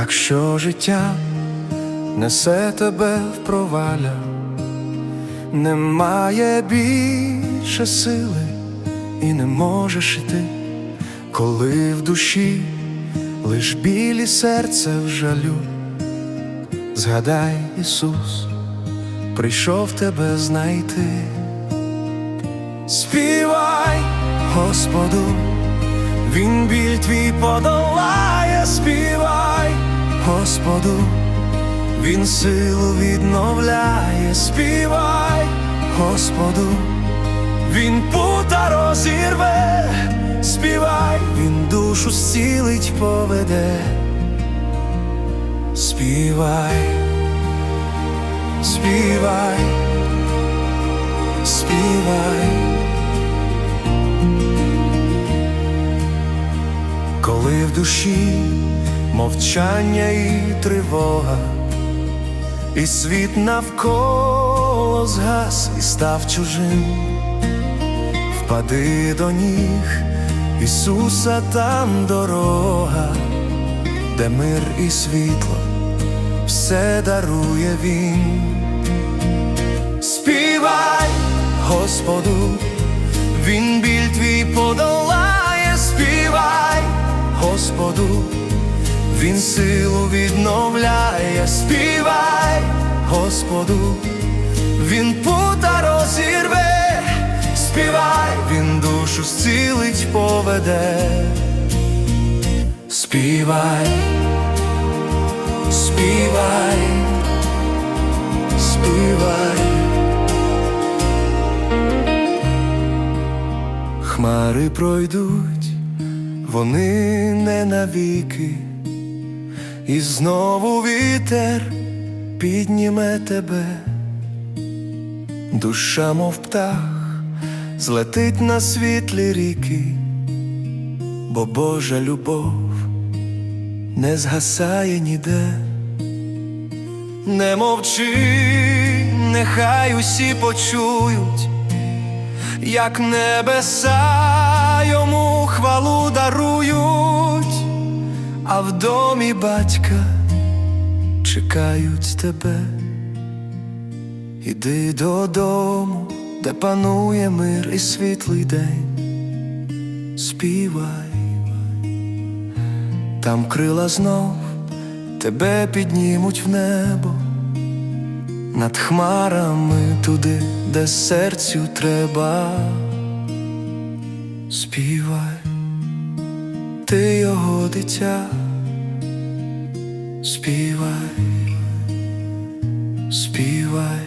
Якщо життя несе тебе в проваля, немає більше сили і не можеш іти, коли в душі лиш білі серце в жалю. Згадай, Ісус, прийшов тебе знайти. Співай, Господу, Він біль твій подолає, співай, Господу, Він силу відновляє, співай, Господу, Він пута розірве, співай, Він душу зцілить поведе. Співай, співай, співай. Коли в душі мовчання і тривога, і світ навколо згас і став чужим, впади до ніг Ісуса там дорога, де мир і світло, все дарує Він. Співай, Господу, Він біль твій подолає, співай, Господу, Він силу відновляє, співай, Господу, Він пута розірве, співай, Він душу зцілить поведе. Співай, співай, співай. Хмари пройдуть, вони не навіки, і знову вітер підніме тебе, душа, мов птах, злетить на світлі ріки, бо Божа любов не згасає ніде. Не мовчи, нехай усі почують як небеса батька чекають тебе. Іди додому, де панує мир і світлий день, співай, там крила знов тебе піднімуть в небо. Над хмарами туди, де серцю треба. Співай, ти його дитя, співай, співай.